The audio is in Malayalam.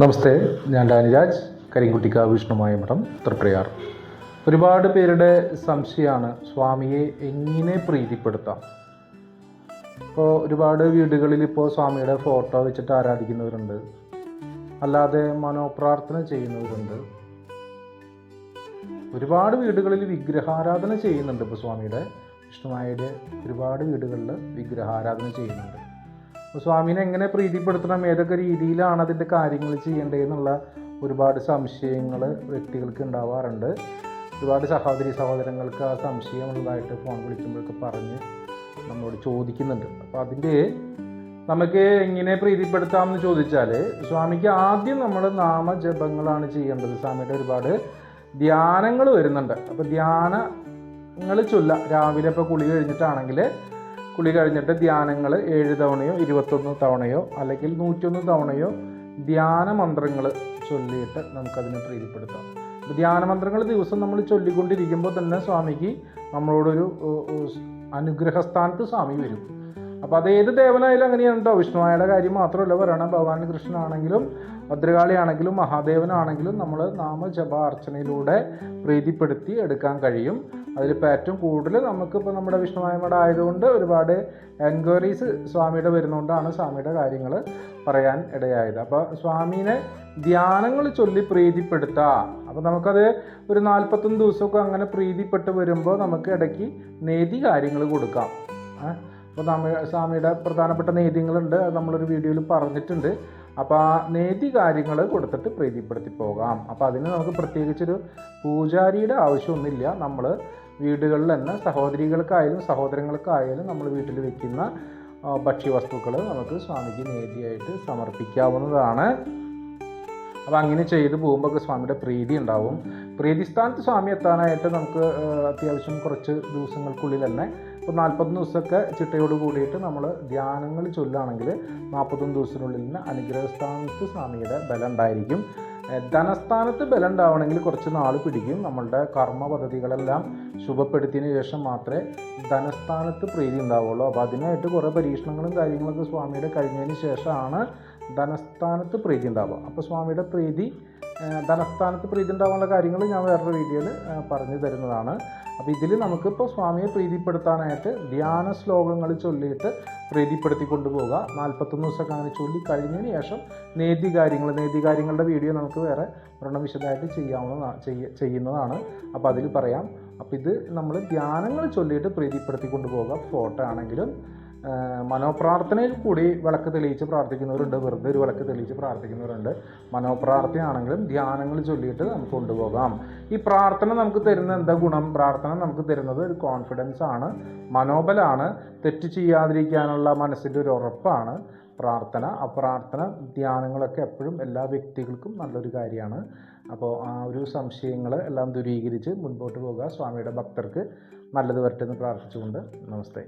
നമസ്തേ ഞാൻ ഡാനിരാജ് കരിങ്കുട്ടിക്കാവ് വിഷ്ണുമായ മഠം തൃപ്രയാർ. ഒരുപാട് പേരുടെ സംശയമാണ് സ്വാമിയെ എങ്ങനെ പ്രീതിപ്പെടുത്താം. ഇപ്പോൾ ഒരുപാട് വീടുകളിൽ ഇപ്പോൾ സ്വാമിയുടെ ഫോട്ടോ വെച്ചിട്ട് ആരാധിക്കുന്നവരുണ്ട്. അല്ലാതെ മനോപ്രാർത്ഥന ചെയ്യുന്നവരുണ്ട്. ഒരുപാട് വീടുകളിൽ വിഗ്രഹാരാധന ചെയ്യുന്നുണ്ട് ഇപ്പോൾ സ്വാമിയുടെ. വിഷ്ണുമായയുടെ ഒരുപാട് വീടുകളിൽ വിഗ്രഹാരാധന ചെയ്യുന്നുണ്ട്. സ്വാമിനെ എങ്ങനെ പ്രീതിപ്പെടുത്തണം? ഏതൊക്കെ രീതിയിലാണ് അതിന്റെ കാര്യങ്ങൾ ചെയ്യേണ്ടതെന്നുള്ള ഒരുപാട് സംശയങ്ങൾ വ്യക്തികൾക്ക് ഉണ്ടാവാറുണ്ട്. ഒരുപാട് സഹോദരി സഹോദരങ്ങൾക്ക് ആ സംശയമുള്ളതായിട്ട് ഫോൺ വിളിക്കുമ്പോഴൊക്കെ പറഞ്ഞ് നമ്മളോട് ചോദിക്കുന്നുണ്ട്. അപ്പോൾ അതിന്റെ നമുക്ക് എങ്ങനെ പ്രീതിപ്പെടുത്താമെന്ന് ചോദിച്ചാൽ സ്വാമിക്ക് ആദ്യം നമ്മൾ നാമജപങ്ങളാണ് ചെയ്യേണ്ടത്. സ്വാമിയുടെ ഒരുപാട് ധ്യാനങ്ങൾ വരുന്നുണ്ട്. അപ്പോൾ ധ്യാനങ്ങൾ ചൊല്ല. രാവിലെ ഇപ്പോൾ കുളി കഴിഞ്ഞിട്ടാണെങ്കിൽ കുളി കഴിഞ്ഞിട്ട് ധ്യാനങ്ങൾ ഏഴ് തവണയോ ഇരുപത്തൊന്ന് തവണയോ അല്ലെങ്കിൽ നൂറ്റൊന്ന് തവണയോ ധ്യാന മന്ത്രങ്ങൾ ചൊല്ലിയിട്ട് നമുക്കതിനെ പ്രീതിപ്പെടുത്താം. ധ്യാന മന്ത്രങ്ങൾ ദിവസം നമ്മൾ ചൊല്ലിക്കൊണ്ടിരിക്കുമ്പോൾ തന്നെ സ്വാമിക്ക് നമ്മളോടൊരു അനുഗ്രഹസ്ഥാനത്ത് സ്വാമി വരും. അപ്പോൾ അത് ഏത് ദേവനായാലും അങ്ങനെയാണ് കേട്ടോ വിഷ്ണുവായുടെ കാര്യം മാത്രമല്ല പറയണം. ഭഗവാൻ കൃഷ്ണനാണെങ്കിലും ഭദ്രകാളിയാണെങ്കിലും മഹാദേവനാണെങ്കിലും നമ്മൾ നാമജപ അർച്ചനയിലൂടെ പ്രീതിപ്പെടുത്തി എടുക്കാൻ കഴിയും. അതിലിപ്പോൾ ഏറ്റവും കൂടുതൽ നമുക്കിപ്പോൾ നമ്മുടെ വിഷ്ണുവായ്മയുടെ ആയതുകൊണ്ട് ഒരുപാട് എൻക്വയറീസ് സ്വാമിയുടെ വരുന്നതുകൊണ്ടാണ് സ്വാമിയുടെ കാര്യങ്ങൾ പറയാൻ ഇടയായത്. അപ്പോൾ സ്വാമീനെ ധ്യാനങ്ങൾ ചൊല്ലി പ്രീതിപ്പെടുത്താം. അപ്പോൾ നമുക്കത് ഒരു നാൽപ്പത്തൊന്ന് ദിവസമൊക്കെ അങ്ങനെ പ്രീതിപ്പെട്ട് വരുമ്പോൾ നമുക്ക് ഇടയ്ക്ക് നേതി കാര്യങ്ങൾ കൊടുക്കാം. അപ്പോൾ നമ്മ സ്വാമിയുടെ പ്രധാനപ്പെട്ട നേദ്യങ്ങളുണ്ട് അത് നമ്മളൊരു വീഡിയോയിൽ പറഞ്ഞിട്ടുണ്ട്. അപ്പോൾ ആ നേതി കാര്യങ്ങൾ കൊടുത്തിട്ട് പ്രീതിപ്പെടുത്തി പോകാം. അപ്പോൾ അതിന് നമുക്ക് പ്രത്യേകിച്ചൊരു പൂജാരിയുടെ ആവശ്യമൊന്നുമില്ല. നമ്മൾ വീടുകളിൽ തന്നെ സഹോദരികൾക്കായാലും സഹോദരങ്ങൾക്കായാലും നമ്മൾ വീട്ടിൽ വയ്ക്കുന്ന ഭക്ഷ്യവസ്തുക്കൾ നമുക്ക് സ്വാമിക്ക് നേതിയായിട്ട് സമർപ്പിക്കാവുന്നതാണ്. അപ്പോൾ അങ്ങനെ ചെയ്ത് പോകുമ്പോൾ സ്വാമിയുടെ പ്രീതി ഉണ്ടാവും. പ്രീതിസ്ഥാനത്ത് സ്വാമി എത്താനായിട്ട് നമുക്ക് അത്യാവശ്യം കുറച്ച് ദിവസങ്ങൾക്കുള്ളിൽ തന്നെ ഇപ്പോൾ നാൽപ്പത്തൊന്ന് ദിവസമൊക്കെ ചിട്ടയോട് കൂടിയിട്ട് നമ്മൾ ധ്യാനങ്ങൾ ചൊല്ലുകയാണെങ്കിൽ നാൽപ്പത്തൊന്ന് ദിവസത്തിനുള്ളിൽ നിന്ന് അനുഗ്രഹസ്ഥാനത്ത് സ്വാമിയുടെ ബലം ഉണ്ടായിരിക്കും ധനസ്ഥാനത്ത് ബലം ഉണ്ടാവണമെങ്കിൽ കുറച്ച് നാൾ പിടിക്കും. നമ്മളുടെ കർമ്മ പദ്ധതികളെല്ലാം ശുഭപ്പെടുത്തിയതിന് ശേഷം മാത്രമേ ധനസ്ഥാനത്ത് പ്രീതി ഉണ്ടാവുള്ളൂ. അപ്പോൾ അതിനായിട്ട് കുറേ പരീക്ഷണങ്ങളും കാര്യങ്ങളൊക്കെ സ്വാമിയുടെ കഴിഞ്ഞതിന് ശേഷമാണ് ധനസ്ഥാനത്ത് പ്രീതി ഉണ്ടാവുക. അപ്പോൾ സ്വാമിയുടെ പ്രീതി ധനസ്ഥാനത്ത് പ്രീതി ഉണ്ടാവാനുള്ള കാര്യങ്ങൾ ഞാൻ വേറൊരു വീഡിയോയിൽ പറഞ്ഞു തരുന്നതാണ്. അപ്പോൾ ഇതിൽ നമുക്കിപ്പോൾ സ്വാമിയെ പ്രീതിപ്പെടുത്താനായിട്ട് ധ്യാന ശ്ലോകങ്ങൾ ചൊല്ലിയിട്ട് പ്രീതിപ്പെടുത്തി കൊണ്ടുപോവുക. നാൽപ്പത്തൊന്ന് ദിവസമൊക്കെ അങ്ങനെ ചൊല്ലി കഴിഞ്ഞതിന് ശേഷം നേതി കാര്യങ്ങൾ നേതി കാര്യങ്ങളുടെ വീഡിയോ നമുക്ക് വേറെ ഒരെണ്ണം വിശദമായിട്ട് ചെയ്യാവുന്ന ചെയ്യ ചെയ്യുന്നതാണ്. അപ്പോൾ അതിൽ പറയാം. അപ്പോൾ ഇത് നമ്മൾ ധ്യാനങ്ങൾ ചൊല്ലിയിട്ട് പ്രീതിപ്പെടുത്തി കൊണ്ടുപോകുക ഫോട്ടോ ആണെങ്കിലും മനോപ്രാർത്ഥനയിൽ കൂടി വിളക്ക് തെളിയിച്ച് പ്രാർത്ഥിക്കുന്നവരുണ്ട്. വെറുതെ ഒരു വിളക്ക് തെളിയിച്ച് പ്രാർത്ഥിക്കുന്നവരുണ്ട്. മനോപ്രാർത്ഥനയാണെങ്കിലും ധ്യാനങ്ങൾ ചൊല്ലിയിട്ട് നമുക്ക് കൊണ്ടുപോകാം. ഈ പ്രാർത്ഥന നമുക്ക് തരുന്ന എന്താ ഗുണം? പ്രാർത്ഥന നമുക്ക് തരുന്നത് ഒരു കോൺഫിഡൻസ് ആണ് മനോബലാണ് തെറ്റ് ചെയ്യാതിരിക്കാനുള്ള മനസ്സിന്റെ ഒരു ഉറപ്പാണ്. പ്രാർത്ഥന ആ പ്രാർത്ഥന ധ്യാനങ്ങളൊക്കെ എപ്പോഴും എല്ലാ വ്യക്തികൾക്കും നല്ലൊരു കാര്യമാണ്. അപ്പോൾ ആ ഒരു സംശയങ്ങൾ എല്ലാം ദൂരീകരിച്ച് മുൻപോട്ട് പോകുക സ്വാമിയുടെ ഭക്തർക്ക് നല്ലത് വരട്ടെ എന്ന് പ്രാർത്ഥിച്ചുകൊണ്ട് നമസ്തേ.